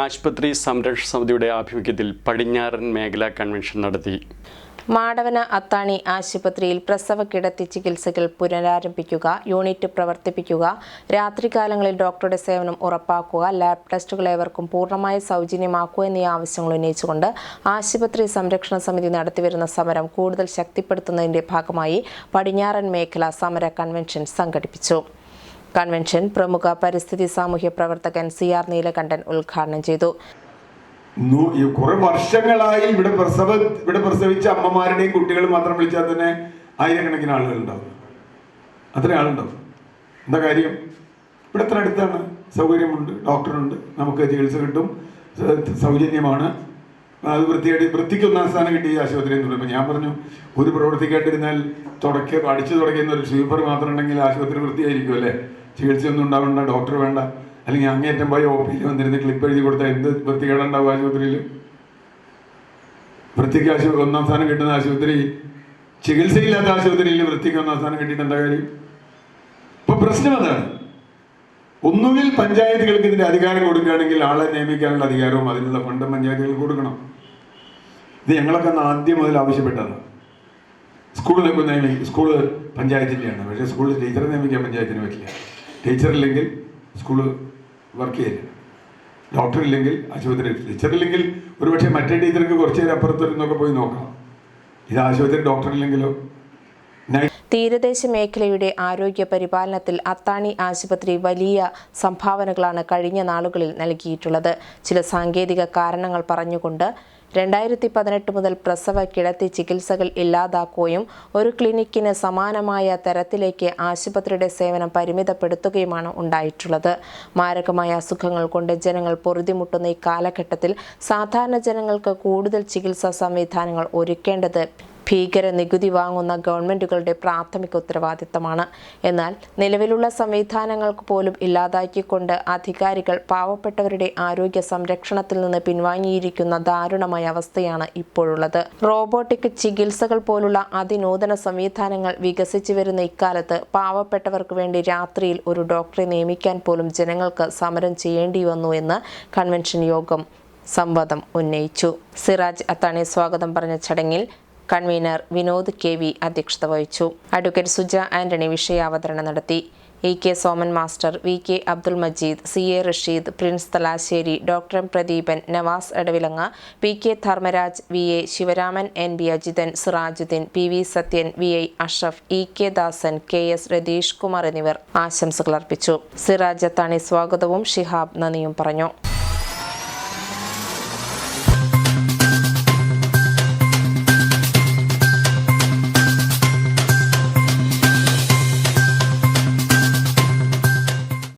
ആശുപത്രി സംരക്ഷണ സമിതിയുടെ ആഭിമുഖ്യത്തിൽ പടിഞ്ഞാറൻ മേഖലാ കൺവെൻഷൻ നടത്തി. മാടവന അത്താണി ആശുപത്രിയിൽ പ്രസവ കിടത്തി ചികിത്സകൾ പുനരാരംഭിക്കുക യൂണിറ്റ് പ്രവർത്തിപ്പിക്കുക രാത്രികാലങ്ങളിൽ ഡോക്ടറുടെ സേവനം ഉറപ്പാക്കുക ലാബ് ടെസ്റ്റുകൾ ഏവർക്കും പൂർണമായി സൗജന്യമാക്കുക എന്നീ ആവശ്യങ്ങൾ ഉന്നയിച്ചുകൊണ്ട് ആശുപത്രി സംരക്ഷണ സമിതി നടത്തിവരുന്ന സമരം കൂടുതൽ ശക്തിപ്പെടുത്തുന്നതിന്റെ ഭാഗമായി പടിഞ്ഞാറൻ മേഖല സമര കൺവെൻഷൻ സംഘടിപ്പിച്ചു. കൺവെൻഷൻ പ്രമുഖ പരിസ്ഥിതി സാമൂഹ്യ പ്രവർത്തകൻ സി ആർ നീലകണ്ഠൻ ഉദ്ഘാടനം ചെയ്തു. കുറെ വർഷങ്ങളായി ഇവിടെ പ്രസവ ഇവിടെ പ്രസവിച്ച അമ്മമാരുടെയും കുട്ടികൾ മാത്രം വിളിച്ചാൽ തന്നെ ആയിരക്കണക്കിന് ആളുകൾ ഉണ്ടാവും. അത്രയും ആളുണ്ടാവും. എന്താ കാര്യം? ഇവിടെ അത്ര അടുത്താണ്. സൗകര്യമുണ്ട് ഡോക്ടറുണ്ട് നമുക്ക് ചികിത്സ കിട്ടും. സൗജന്യമാണ്. അത് വൃത്തിയായിട്ട് വൃത്തിക്ക് ഒന്നാം സ്ഥാനം കിട്ടിയ ആശുപത്രി എന്ന് പറയുമ്പോൾ ഞാൻ പറഞ്ഞു ഒരു പ്രവർത്തിക്കായിട്ടിരുന്നാൽ തുടക്ക അടിച്ചു തുടങ്ങിയ ഒരു സ്വീപ്പർ മാത്രം ഉണ്ടെങ്കിൽ ആശുപത്രി വൃത്തിയായിരിക്കും അല്ലേ? ചികിത്സയൊന്നും ഉണ്ടാവണ്ട ഡോക്ടർ വേണ്ട. അല്ലെങ്കിൽ അങ്ങേറ്റം പോയി പിയിൽ വന്നിരുന്ന് ക്ലിപ്പ് എഴുതി കൊടുത്താൽ എന്ത് വൃത്തികേടുണ്ടാവും ആശുപത്രിയിൽ? വൃത്തിക്ക് ആശുപത്രി ഒന്നാം സ്ഥാനം കിട്ടുന്ന ആശുപത്രി ചികിത്സയില്ലാത്ത ആശുപത്രിയിൽ വൃത്തിക്ക് ഒന്നാം സ്ഥാനം കിട്ടിയിട്ട് എന്താ കാര്യം? ഇപ്പൊ പ്രശ്നം അതാണ്. ഒന്നുകിൽ പഞ്ചായത്തുകൾക്ക് ഇതിന്റെ അധികാരം കൊടുക്കുകയാണെങ്കിൽ ആളെ നിയമിക്കാനുള്ള അധികാരവും അതിനുള്ള ഫണ്ടും പഞ്ചായത്തുകൾക്ക് കൊടുക്കണം. ഇത് ഞങ്ങളൊക്കെ അന്ന് ആദ്യം മുതൽ ആവശ്യപ്പെട്ടതാണ്. സ്കൂളിൽ നിയമി സ്കൂൾ പഞ്ചായത്തിന്റെയാണ്. പക്ഷേ സ്കൂളിൽ ടീച്ചറെ നിയമിക്കാൻ പഞ്ചായത്തിന് പറ്റില്ല. ടീച്ചറില്ലെങ്കിൽ സ്കൂൾ വർക്ക് ചെയ്യില്ല. ഡോക്ടർ ഇല്ലെങ്കിൽ ആശുപത്രി ടീച്ചർ ഇല്ലെങ്കിൽ ഒരുപക്ഷെ മറ്റേ ടീച്ചർക്ക് കുറച്ച് നേരം അപ്പുറത്തൊരുന്നൊക്കെ പോയി നോക്കാം. ഇത് ആശുപത്രി ഡോക്ടർ ഇല്ലെങ്കിലോ തീരദേശ മേഖലയുടെ ആരോഗ്യ പരിപാലനത്തിൽ അത്താണി ആശുപത്രി വലിയ സംഭാവനകളാണ് കഴിഞ്ഞ നാളുകളിൽ നൽകിയിട്ടുള്ളത്. ചില സാങ്കേതിക കാരണങ്ങൾ പറഞ്ഞുകൊണ്ട് രണ്ടായിരത്തി പതിനെട്ട് മുതൽ പ്രസവ കിടത്തി ചികിത്സകൾ ഇല്ലാതാക്കുകയും ഒരു ക്ലിനിക്കിന് സമാനമായ തരത്തിലേക്ക് ആശുപത്രിയുടെ സേവനം പരിമിതപ്പെടുത്തുകയുമാണ് ഉണ്ടായിട്ടുള്ളത്. മാരകമായ അസുഖങ്ങൾ കൊണ്ട് ജനങ്ങൾ പൊറുതിമുട്ടുന്ന ഈ കാലഘട്ടത്തിൽ സാധാരണ ജനങ്ങൾക്ക് കൂടുതൽ ചികിത്സാ സംവിധാനങ്ങൾ ഒരുക്കേണ്ടത് ഭീകര നികുതി വാങ്ങുന്ന ഗവൺമെന്റുകളുടെ പ്രാഥമിക ഉത്തരവാദിത്തമാണ്. എന്നാൽ നിലവിലുള്ള സംവിധാനങ്ങൾക്ക് പോലും ഇല്ലാതാക്കിക്കൊണ്ട് അധികാരികൾ പാവപ്പെട്ടവരുടെ ആരോഗ്യ സംരക്ഷണത്തിൽ നിന്ന് പിൻവാങ്ങിയിരിക്കുന്ന ദാരുണമായ അവസ്ഥയാണ് ഇപ്പോഴുള്ളത്. റോബോട്ടിക് ചികിത്സകൾ പോലുള്ള അതിനൂതന സംവിധാനങ്ങൾ വികസിച്ചു വരുന്ന ഇക്കാലത്ത് പാവപ്പെട്ടവർക്ക് വേണ്ടി രാത്രിയിൽ ഒരു ഡോക്ടറെ നിയമിക്കാൻ പോലും ജനങ്ങൾക്ക് സമരം ചെയ്യേണ്ടി വന്നു എന്ന് കൺവെൻഷൻ യോഗം സംവാദം ഉന്നയിച്ചു. സിറാജ് അത്താണി സ്വാഗതം പറഞ്ഞ ചടങ്ങിൽ കൺവീനർ വിനോദ് കെ വി അധ്യക്ഷത വഹിച്ചു. അഡ്വക്കേറ്റ് സുജ ആന്റണി വിഷയാവതരണം നടത്തി. E K Soman master V K Abdul Majeed C A Rasheed Prince Thalassery doctor M Pradeepan Navas Edavilanga P K Dharmaraj V A Sivaraman N B Ajithan Sirajuddin P V Sathyan V I Ashraf E K Dasan K S Ratheesh Kumar എന്നിവർ ആശംസകൾ അർപ്പിച്ചു. സിറാജ് അത്താണി സ്വാഗതവും ഷിഹാബ് നന്ദിയും പറഞ്ഞു.